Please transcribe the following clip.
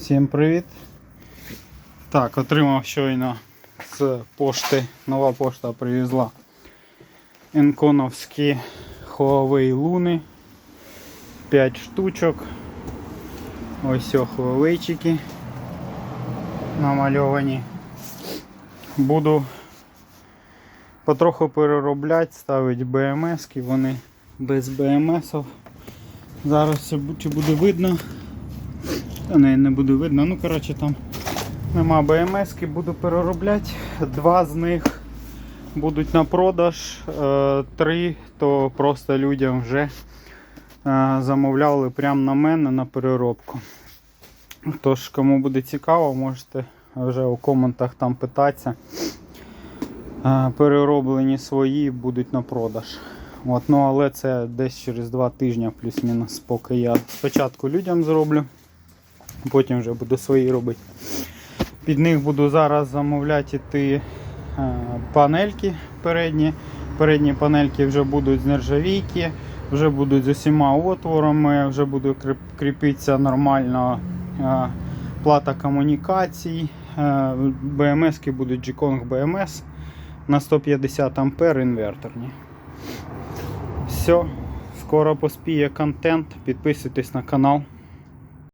Всім привіт. Так, отримав щойно з пошти. Нова пошта привезла енконовські Huawei луни. 5 штучок. Ось о Huawei-чики намальовані. Буду потроху переробляти, ставити BMS, вони без BMS. Зараз чи буде видно. Та не, не буде видно. Ну, коротше, там нема БМС, буду переробляти. Два з них будуть на продаж, е, три то просто людям вже е, замовляли прямо на мене на переробку. Тож, кому буде цікаво, можете вже у коментах там питатися. Е, Перероблені свої будуть на продаж. От, ну, але це десь через два тижні, плюс-мінус, поки я спочатку людям зроблю потім вже буду свої робити. Під них буду зараз замовляти ті е, панельки передні. Передні панельки вже будуть з нержавійки, вже будуть з усіма отворами, вже буде кріп- кріпитися нормально е, плата комунікацій. Е, BMS будуть G-Kong BMS на 150 ампер інверторні. Все, скоро поспіє контент. Підписуйтесь на канал.